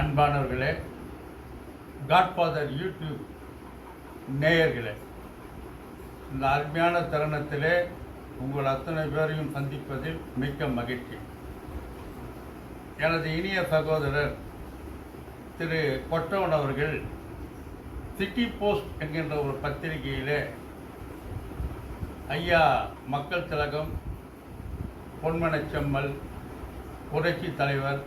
அன்பானவர்களே Godfather YouTube நேயர்களே இந்த அருமையான தருணத்திலே உங்கள் அத்தனை பேரையும் சந்திப்பதில் மிக்க மகிழ்ச்சி. எனது இனிய சகோதரர் திரு கொட்டவன் அவர்கள் சிட்டி போஸ்ட் என்கின்ற ஒரு பத்திரிகையிலே ஐயா மக்கள் திலகம் பொன்மனச்செம்மல் புரட்சி தலைவர்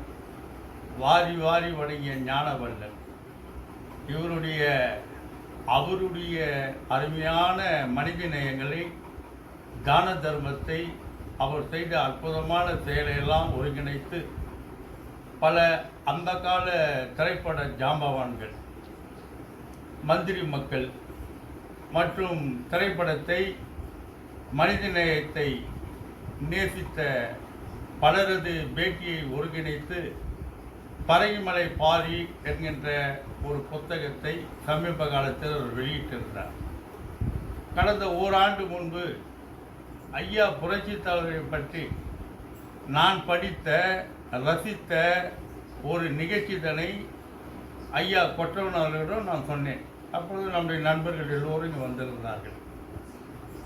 வாரி வாரி வணங்கிய ஞானவல்லல் இவருடைய அவருடைய அருமையான மனித நேயங்களை தான தர்மத்தை அவர் செய்த அற்புதமான செயலையெல்லாம் ஒருங்கிணைத்து பல அந்த கால திரைப்பட ஜாம்பவான்கள் மந்திரி மக்கள் மற்றும் திரைப்படத்தை மனிதநேயத்தை நேசித்த பலரது பேட்டியை ஒருங்கிணைத்து பறைமலை பாரி என்கின்ற ஒரு புத்தகத்தை சமீப காலத்தில் அவர் வெளியிட்டிருந்தார். கடந்த ஓராண்டு முன்பு ஐயா புரட்சி தலைவரை பற்றி நான் படித்த ரசித்த ஒரு நிகழ்ச்சிதனை ஐயா கொற்றவன் அவர்களிடம் நான் சொன்னேன். அப்பொழுது நம்முடைய நண்பர்கள் எல்லோரும் இங்கே வந்திருந்தார்கள்.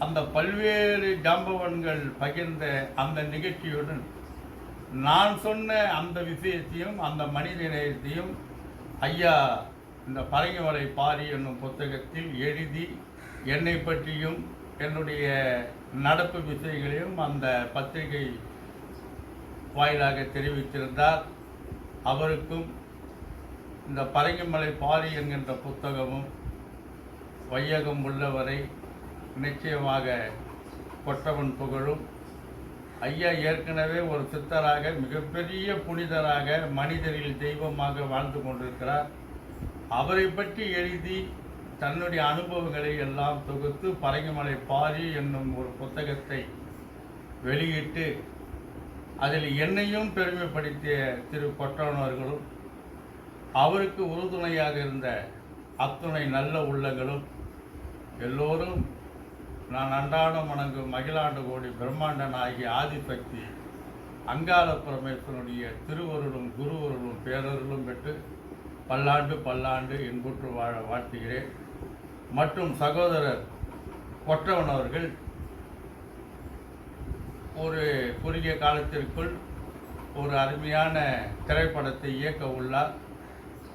அந்த பல்வேறு ஜாம்பவன்கள் பகிர்ந்த அந்த நிகழ்ச்சியுடன் நான் சொன்ன அந்த விஷயத்தையும் அந்த மனித நேயத்தையும் ஐயா இந்த பரங்கிமலை பாரி என்னும் புத்தகத்தில் எழுதி என்னை பற்றியும் என்னுடைய நடப்பு விஷயங்களையும் அந்த பத்திரிகை வாயிலாக தெரிவித்திருந்தார். அவருக்கும் இந்த பரங்கிமலை பாரி என்கின்ற புத்தகமும் வையகம் உள்ளவரை நிச்சயமாக கொற்றவன் புகழும். ஐயா ஏற்கனவே ஒரு சித்தராக மிகப்பெரிய புனிதராக மனிதரில் தெய்வமாக வாழ்ந்து கொண்டிருக்கிறார். அவரை பற்றி எழுதி தன்னுடைய அனுபவங்களை எல்லாம் தொகுத்து பரங்கிமலை பாரி என்னும் ஒரு புத்தகத்தை வெளியிட்டு அதில் என்னையும் பெருமைப்படுத்திய திரு கொற்றவன் அவருக்கு உறுதுணையாக இருந்த அத்துணை நல்ல உள்ளங்களும் எல்லோரும் நான் அன்றாடம் வணங்கும் மகிழாண்டு கோடி பிரம்மாண்டன் ஆகிய ஆதிசக்தி. அங்காள பரமேஸ்வரனுடைய திருவருளும் குருவருளும் பேரருளும் பெற்று பல்லாண்டு பல்லாண்டு இன்புற்று வாழ வாழ்த்துகிறேன். மற்றும் சகோதரர் கொற்றவன் அவர்கள் ஒரு குறுகிய காலத்திற்குள் ஒரு அருமையான திரைப்படத்தை இயக்க உள்ளார்.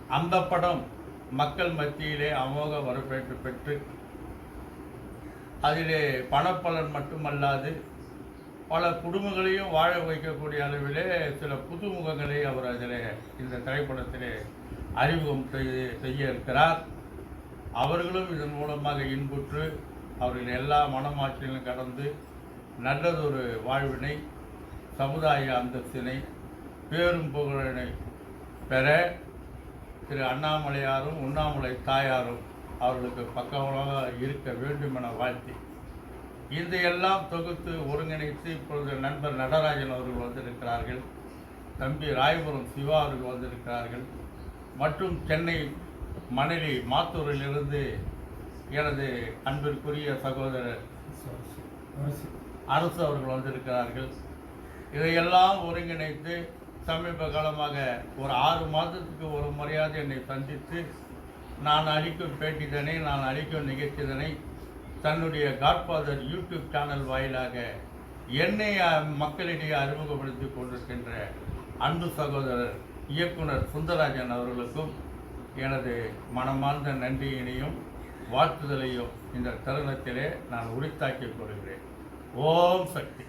அந்த படம் மக்கள் மத்தியிலே அமோக வரவேற்பு பெற்று அதிலே பணப்பலன் மட்டுமல்லாது பல குடும்பங்களையும் வாழ வைக்கக்கூடிய அளவிலே சில புதுமுகங்களை அவர் அதில் இந்த திரைப்படத்திலே அறிமுகம் செய்து செய்ய இருக்கிறார் அவர்களும் இதன் மூலமாக இன்புற்று அவர்கள் எல்லா மனமாற்றிலும் கடந்து நல்லதொரு வாழ்வினை சமுதாய அந்தஸ்தினை பேரும் புகழினை பெற திரு அண்ணாமலையாரும் உண்ணாமலை தாயாரும் அவர்களுக்கு பக்கமாக இருக்க வேண்டும் என வாழ்த்தி இதையெல்லாம் தொகுத்து ஒருங்கிணைத்து இப்பொழுது நண்பர் நடராஜன் அவர்கள் வந்திருக்கிறார்கள் தம்பி ராயபுரம் சிவா அவர்கள் வந்திருக்கிறார்கள் மற்றும் சென்னை மணலி மாத்தூரிலிருந்து எனது அன்பிற்குரிய சகோதரர் அரசு அவர்கள் வந்திருக்கிறார்கள். இதையெல்லாம் ஒருங்கிணைத்து சமீப காலமாக ஒரு ஆறு மாதத்துக்கு ஒரு முறையாவது என்னை சந்தித்து நான் அளிக்கும் பேட்டிதனை நான் அளிக்கும் நிகழ்ச்சிதனை தன்னுடைய காட்ஃபாதர் யூடியூப் சேனல் வாயிலாக என்னை மக்களிடையே அறிமுகப்படுத்தி கொண்டிருக்கின்ற அன்பு சகோதரர் இயக்குனர் சுந்தரராஜன் அவர்களுக்கும் எனது மனமார்ந்த நன்றியினையும் வாழ்த்துதலையும் இந்த தருணத்திலே நான் உரித்தாக்கிக் கொள்கிறேன். ஓம் சக்தி.